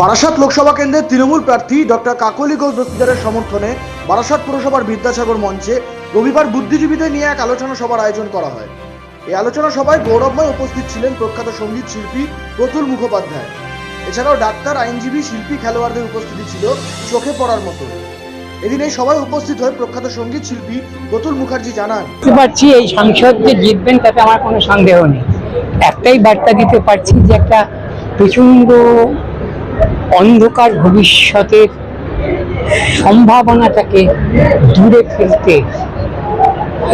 বারাসাত লোকসভা কেন্দ্রের তৃণমূল প্রার্থী ডক্টর কাকলি ঘোষ দস্তিদারের সমর্থনে বারাসাত পুরসভার বিদ্যাসাগর মঞ্চে রবিবার বুদ্ধিজীবীদের নিয়ে এক আলোচনা সভার আয়োজন করা হয়। এই আলোচনা সভায় গৌরবময় উপস্থিত ছিলেন প্রখ্যাত সংগীত শিল্পী প্রতুল মুখোপাধ্যায়। এছাড়াও ডাক্তার, আইনজীবী, শিল্পী, খেলোয়াড়দের উপস্থিতি ছিল চোখে পড়ার মতো। এদিন এই সভায় উপস্থিত হয়ে প্রখ্যাত সংগীত শিল্পী প্রতুল মুখার্জি জানান এই সাংসদ যে জিতবেন তাতে আমার কোনো সন্দেহ নেই। একটাই বার্তা দিতে পারছি যে একটা প্রচণ্ড অন্ধকার ভবিষ্যতের সম্ভাবনাটাকে দূরে ফেলতে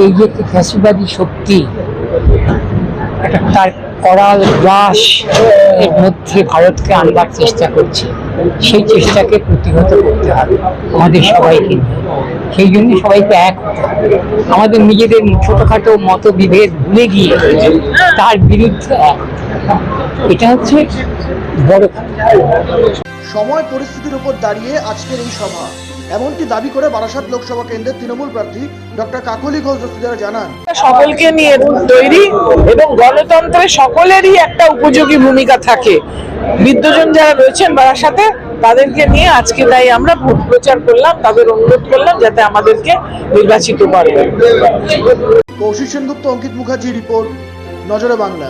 এই যে ফ্যাসিবাদী শক্তি, একটা তার করাল গ্রাস এর মধ্যে ভারতকে আনবার চেষ্টা করছে। সেই চেষ্টাকে প্রতিহত করতে হবে আমাদের সবাইকে। সেই জন্য সবাইকে এক আমাদের নিজেদের ছোটখাটো মতবিভেদ ভুলে গিয়ে তার বিরুদ্ধে এক এটা হচ্ছে বড় সময় পরিস্থিতির উপর দাঁড়িয়ে আজকের এই সভা। এমনটি দাবি করে বারাসাত লোকসভা কেন্দ্রের তৃণমূল প্রার্থী ডক্টর কাকলি ঘোষ দস্তিদার জানান। সকলকে নিয়ে তৈরি এবং গণতন্ত্রে সকলেরই একটা উপযোগী ভূমিকা থাকে। বিদ্যজন যারা রয়েছেন বারাসাতে তাদেরকে নিয়ে আজকে তাই আমরা ভোট প্রচার করলাম তাদের অনুরোধ করলাম যাতে আমাদেরকে নির্বাচিত করে কৌশিক সেনগুপ্ত অঙ্কিত মুখার্জি রিপোর্ট নজরে বাংলা।